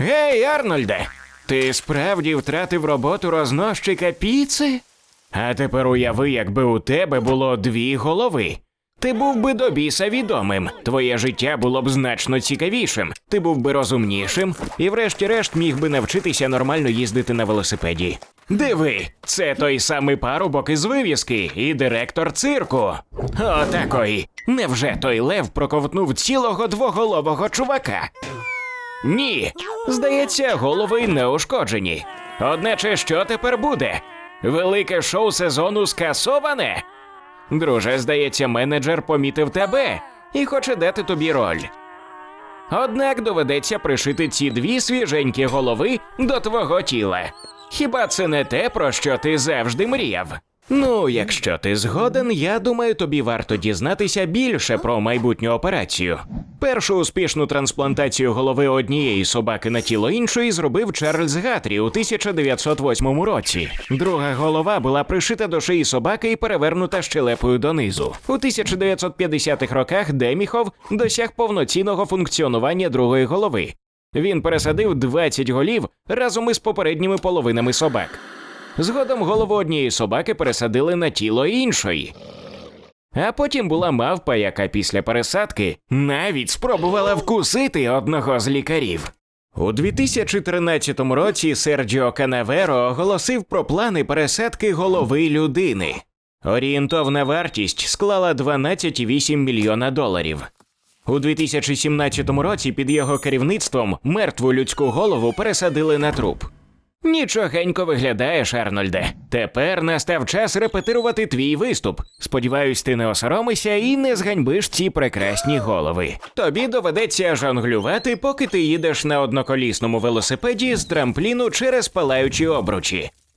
Гей, Арнольде, ти справді втратив роботу рознощика піци? А тепер уяви, якби у тебе було дві голови. Ти був би до біса відомим, твоє життя було б значно цікавішим, ти був би розумнішим і, врешті-решт, міг би навчитися нормально їздити на велосипеді. Диви, це той самий парубок із вивіски і директор цирку. О. Невже той лев проковтнув цілого двоголового чувака? Ні, здається, голови не ушкоджені. Одначе, що тепер буде? Велике шоу сезону скасоване? Друже, здається, менеджер помітив тебе і хоче дати тобі роль. Однак доведеться пришити ці дві свіженькі голови до твого тіла. Хіба це не те, про що ти завжди мріяв? Ну, якщо ти згоден, я думаю, тобі варто дізнатися більше про майбутню операцію. Першу успішну трансплантацію голови однієї собаки на тіло іншої зробив Чарльз Гатрі у 1908 році. Друга голова була пришита до шиї собаки і перевернута щелепою донизу. У 1950-х роках Деміхов досяг повноцінного функціонування другої голови. Він пересадив 20 голів разом із попередніми половинами собак. Згодом голову однієї собаки пересадили на тіло іншої. А потім була мавпа, яка після пересадки навіть спробувала вкусити одного з лікарів. У 2013 році Серджіо Канаверо оголосив про плани пересадки голови людини. Орієнтовна вартість склала 12,8 мільйона доларів. У 2017 році під його керівництвом мертву людську голову пересадили на труп. Нічогенько виглядаєш, Арнольде. Тепер настав час репетирувати твій виступ. Сподіваюсь, ти не осоромишся і не зганьбиш ці прекрасні голови. Тобі доведеться жонглювати, поки ти їдеш на одноколісному велосипеді з трампліну через палаючі обручі.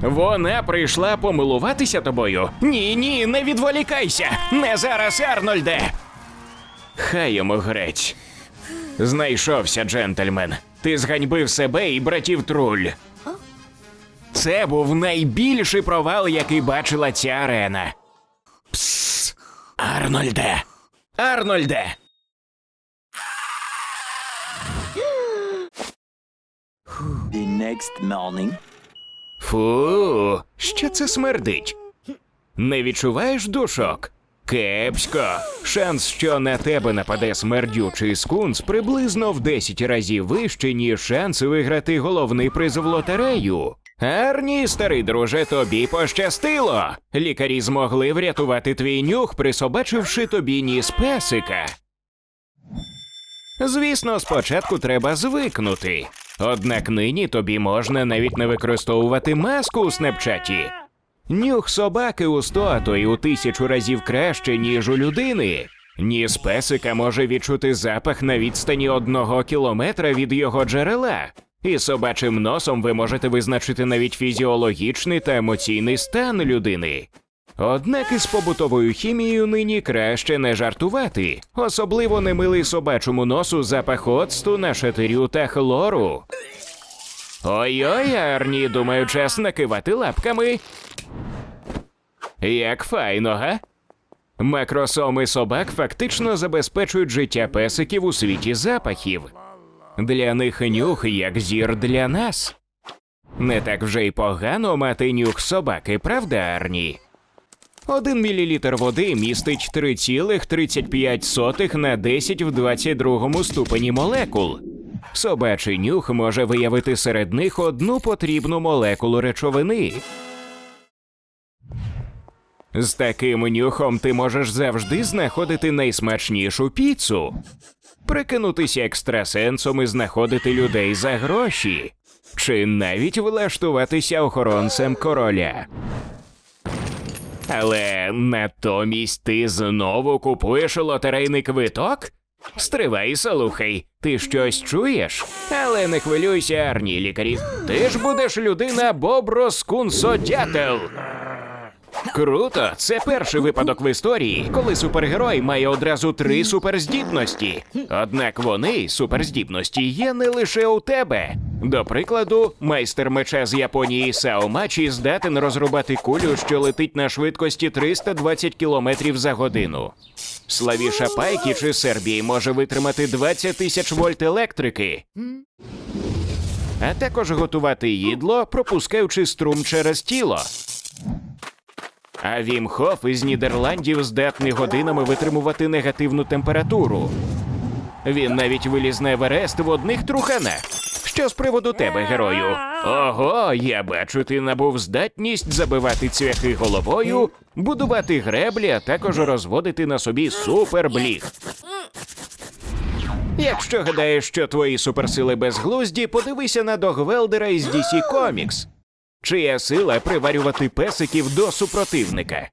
Вона прийшла помилуватися тобою? Ні, ні, не відволікайся! Не зараз, Арнольде! Хай йому грець. Знайшовся, джентльмен. Ти зганьбив себе і братів труль. Це був найбільший провал, який бачила ця арена. Пс, Арнольде! Арнольде! The next morning. Фу, що це смердить? Не відчуваєш душок? Кепсько. Шанс, що на тебе нападе смердючий скунс, приблизно в 10 разів вищий, ніж шанс виграти головний приз в лотерею. Арні, старий друже, тобі пощастило. Лікарі змогли врятувати твій нюх, присобачивши тобі ніс песика. Звісно, спочатку треба звикнути. Однак нині тобі можна навіть не використовувати маску у снепчаті. Нюх собаки у сто, й у тисячу разів краще, ніж у людини. Ніс песика може відчути запах на відстані одного кілометра від його джерела. І собачим носом ви можете визначити навіть фізіологічний та емоційний стан людини. Однак із побутовою хімією нині краще не жартувати, особливо не милий собачому носу запах оцту, нашатирю та хлору. Ой-ой, Арні, думаю, час накивати лапками. Як файно, га? Макросоми собак фактично забезпечують життя песиків у світі запахів. Для них нюх як зір для нас. Не так вже й погано мати нюх собаки, правда, Арні? Один мілілітр води містить 3,35 на 10 в 22 ступені молекул. Собачий нюх може виявити серед них одну потрібну молекулу речовини. З таким нюхом ти можеш завжди знаходити найсмачнішу піцу, прикинутися екстрасенсом і знаходити людей за гроші, чи навіть влаштуватися охоронцем короля. Але натомість ти знову купуєш лотерейний квиток? Стривай, слухай, Ти щось чуєш? Але не хвилюйся, Арні, лікарі. Ти ж будеш людина Боброс Кунсодятел. Круто! Це перший випадок в історії, коли супергерой має одразу три суперздібності. Однак вони, суперздібності, є не лише у тебе. До прикладу, майстер меча з Японії Сао Мачі здатен розрубати кулю, що летить на швидкості 320 км за годину. Славіша Пайкі чи Сербії може витримати 20 тисяч вольт електрики. А також готувати їдло, пропускаючи струм через тіло. А Вім Хоф із Нідерландів здатний годинами витримувати негативну температуру. Він навіть виліз на Еверест в одних труханах. Що з приводу тебе, герою? Ого, я бачу, ти набув здатність забивати цвяхи головою, будувати греблі, а також розводити на собі супербліг. Якщо гадаєш, що твої суперсили безглузді, подивися на Догвелдера із DC Comics. Чия сила приварювати песиків до супротивника.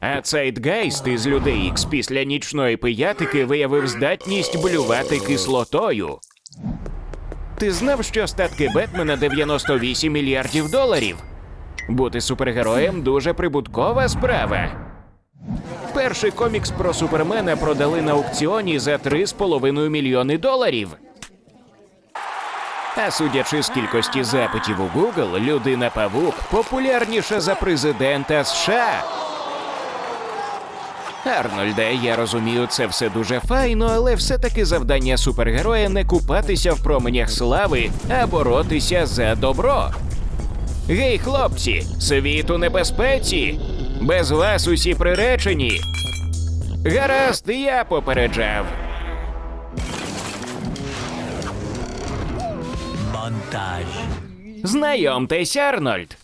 А Цейтгейст із Людей Ікс після нічної пиятики виявив здатність блювати кислотою. Ти знав, що статки Бетмена 98 мільярдів доларів? Бути супергероєм дуже прибуткова справа. Перший комікс про супермена продали на аукціоні за 3,5 мільйони доларів. А судячи з кількості запитів у Google, людина Павук популярніша за президента США. Арнольде, я розумію, це все дуже файно, але все-таки завдання супергероя не купатися в променях слави, а боротися за добро. Гей, хлопці, світ у небезпеці. Без вас усі приречені. Гаразд, я попереджав. Montage. Знайомтесь, Арнольд.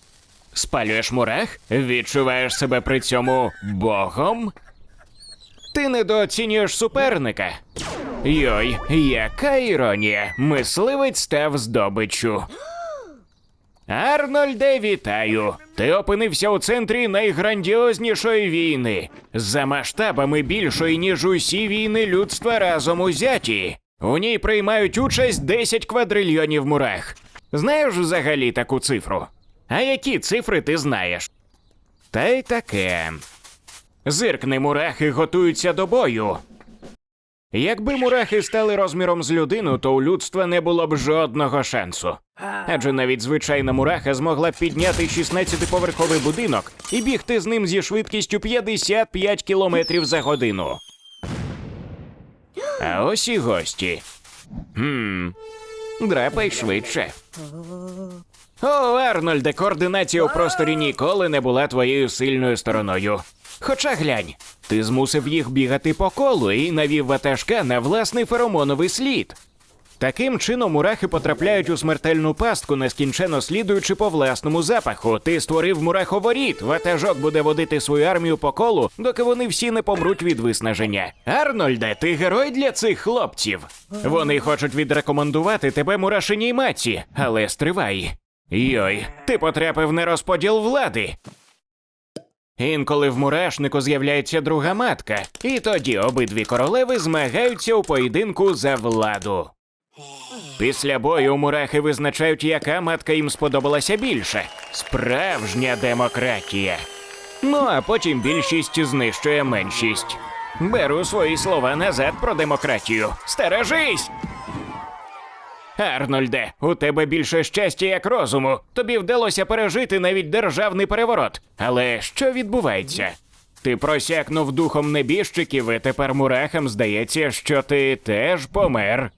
Спалюєш мурах? Відчуваєш себе при цьому богом? Ти недооцінюєш суперника. Йой, яка іронія! Мисливець став здобиччю. Арнольде, вітаю! Ти опинився у центрі найграндіознішої війни, за масштабами більшої, ніж усі війни людства разом узяті. У ній приймають участь 10 квадрильйонів мурах. Знаєш взагалі таку цифру? А які цифри ти знаєш? Та й таке. Зиркни мурахи готуються до бою. Якби мурахи стали розміром з людину, то у людства не було б жодного шансу. Адже навіть звичайна мураха змогла б підняти 16-поверховий будинок і бігти з ним зі швидкістю 55 кілометрів за годину. А ось і гості. Хм. Драпай швидше. О, Арнольде, координація у просторі ніколи не була твоєю сильною стороною. Хоча глянь, ти змусив їх бігати по колу і навів ватажка на власний феромоновий слід. Таким чином мурахи потрапляють у смертельну пастку, нескінченно слідуючи по власному запаху. Ти створив мураховоріт. Ватажок буде водити свою армію по колу, доки вони всі не помруть від виснаження. Арнольде, ти герой для цих хлопців. Вони хочуть відрекомендувати тебе мурашиній матці, але стривай. Йой, ти потрапив на розподіл влади. Інколи в мурашнику з'являється друга матка, і тоді обидві королеви змагаються у поєдинку за владу. Після бою мурахи визначають, яка матка їм сподобалася більше. Справжня демократія. Ну а потім більшість знищує меншість. Беру свої слова назад про демократію. Стережись! Арнольде, у тебе більше щастя як розуму. Тобі вдалося пережити навіть державний переворот. Але що відбувається? Ти просякнув духом небіжчиків, і тепер мурахам здається, що ти теж помер.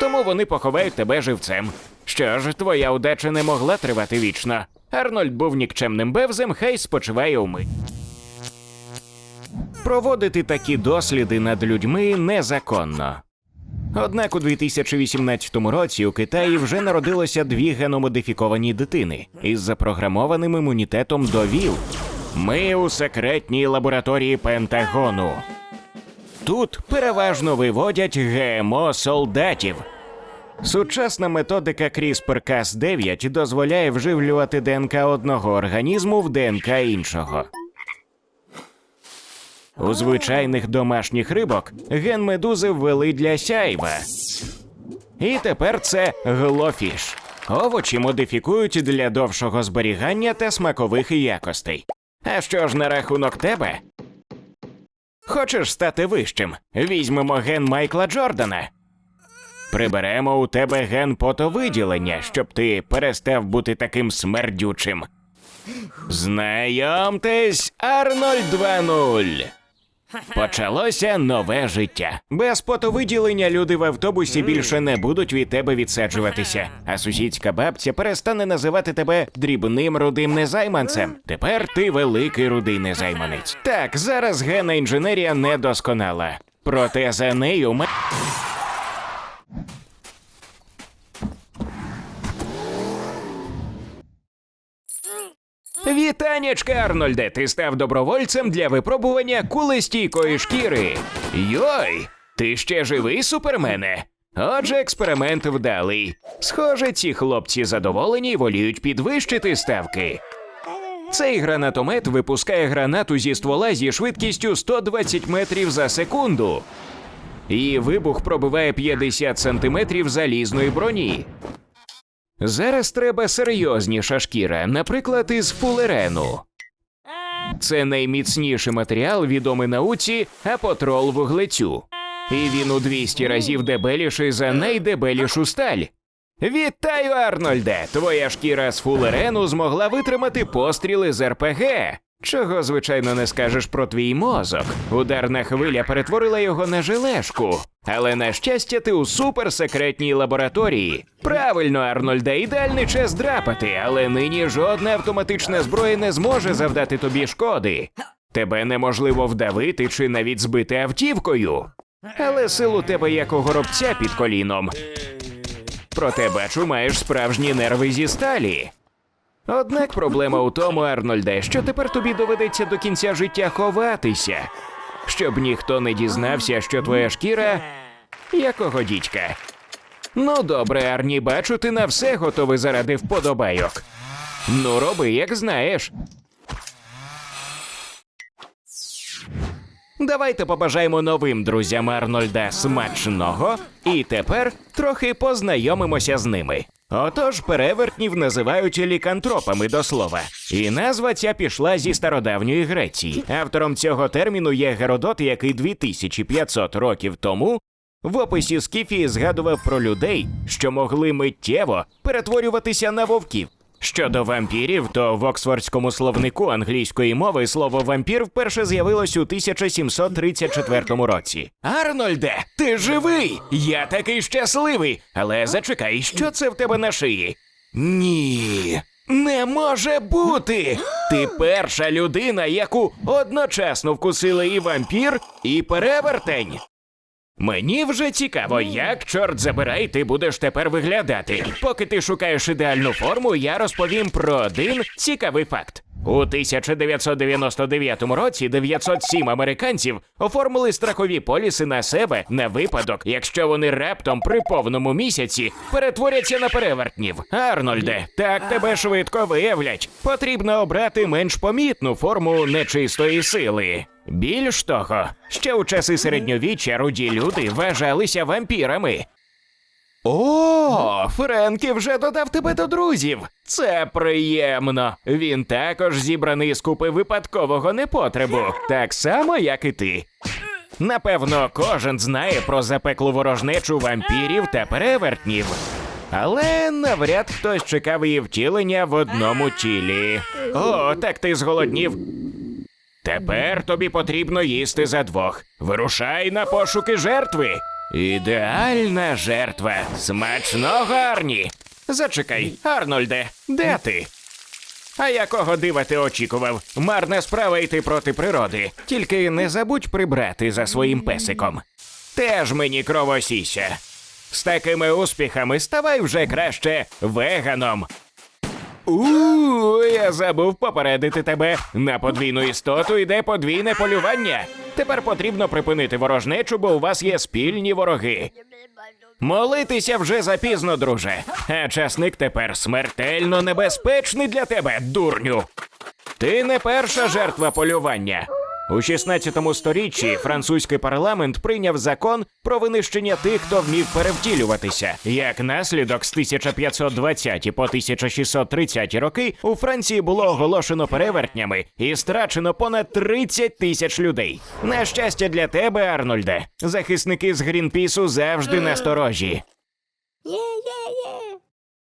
Тому вони поховають тебе живцем. Що ж, твоя удача не могла тривати вічно. Арнольд був нікчемним бевзем, хай спочиває умить. Проводити такі досліди над людьми незаконно. Однак у 2018 році у Китаї вже народилося дві геномодифіковані дитини із запрограмованим імунітетом до ВІЛ. Ми у секретній лабораторії Пентагону. Тут переважно виводять ГМО солдатів. Сучасна методика CRISPR-Cas9 дозволяє вживлювати ДНК одного організму в ДНК іншого. У звичайних домашніх рибок ген медузи ввели для сяйва. І тепер це глофіш. Овочі модифікують для довшого зберігання та смакових якостей. А що ж на рахунок тебе? Хочеш стати вищим? Візьмемо ген Майкла Джордана. Приберемо у тебе ген потовиділення, щоб ти перестав бути таким смердючим. Знайомтесь, Арнольд 2.0. Почалося нове життя. Без потовиділення люди в автобусі більше не будуть від тебе відсаджуватися, а сусідська бабця перестане називати тебе дрібним рудим незайманцем. Тепер ти великий рудий незайманець. Так, зараз генна інженерія недосконала. Проте за нею ми. Вітанечка, Арнольде, ти став добровольцем для випробування кулестійкої шкіри. Йой, ти ще живий, супермене? Отже, експеримент вдалий. Схоже, ці хлопці задоволені і воліють підвищити ставки. Цей гранатомет випускає гранату зі ствола зі швидкістю 120 метрів за секунду. І вибух пробиває 50 сантиметрів залізної броні. Зараз треба серйозніша шкіра, наприклад, із фулерену. Це найміцніший матеріал, відомий науці апотрол вуглецю. І він у 200 разів дебеліший за найдебелішу сталь. Вітаю, Арнольде! Твоя шкіра з фулерену змогла витримати постріли з РПГ. Чого, звичайно, не скажеш про твій мозок. Ударна хвиля перетворила його на желешку. Але на щастя, ти у суперсекретній лабораторії. Правильно, Арнольде, ідеальний час драпати, але нині жодна автоматична зброя не зможе завдати тобі шкоди. Тебе неможливо вдавити чи навіть збити автівкою. Але сил у тебе як у горобця під коліном. Проте бачу, маєш справжні нерви зі сталі. Однак проблема у тому, Арнольде, що тепер тобі доведеться до кінця життя ховатися, щоб ніхто не дізнався, що твоя шкіра якого дідька. Ну добре, Арні, бачу, ти на все готовий заради вподобайок. Ну, роби, як знаєш. Давайте побажаємо новим друзям Арнольда смачного і тепер трохи познайомимося з ними. Отож, перевертнів називають лікантропами до слова. І назва ця пішла зі стародавньої Греції. Автором цього терміну є Геродот, який 2500 років тому в описі Скіфії згадував про людей, що могли миттєво перетворюватися на вовків. Щодо вампірів, то в Оксфордському словнику англійської мови слово вампір вперше з'явилось у 1734 році. Арнольде, ти живий! Я такий щасливий! Але зачекай, що це в тебе на шиї? Ні. Не може бути! Ти перша людина, яку одночасно вкусили і вампір, і перевертень. Мені вже цікаво, як чорт забирай, ти будеш тепер виглядати. Поки ти шукаєш ідеальну форму, я розповім про один цікавий факт. У 1999 році 907 американців оформили страхові поліси на себе на випадок, якщо вони раптом при повному місяці перетворяться на перевертнів. Арнольде, так тебе швидко виявлять. Потрібно обрати менш помітну форму нечистої сили. Більш того, ще у часи середньовіччя руді люди вважалися вампірами. О, Френкі вже додав тебе до друзів. Це приємно. Він також зібраний з купи випадкового непотребу, так само, як і ти. Напевно, кожен знає про запеклу ворожнечу вампірів та перевертнів. Але навряд хтось чекав її втілення в одному тілі. О, так ти зголоднів. Тепер тобі потрібно їсти за двох. Вирушай на пошуки жертви. Ідеальна жертва. Смачного Арні. Зачекай, Арнольде, де ти? А якого дива ти очікував? Марна справа йти проти природи. Тільки не забудь прибрати за своїм песиком. Теж мені кровосіся. З такими успіхами ставай вже краще веганом. У, я забув попередити тебе. На подвійну істоту йде подвійне полювання. Тепер потрібно припинити ворожнечу, бо у вас є спільні вороги. Молитися вже запізно, друже. А часник тепер смертельно небезпечний для тебе, дурню. Ти не перша жертва полювання. У 16 сторіччі французький парламент прийняв закон про винищення тих, хто вмів перевтілюватися. Як наслідок, з 1520 по 1630 роки у Франції було оголошено перевертнями і страчено понад 30 тисяч людей. На щастя для тебе, Арнольде, захисники з Грінпісу завжди насторожі. Yeah, yeah.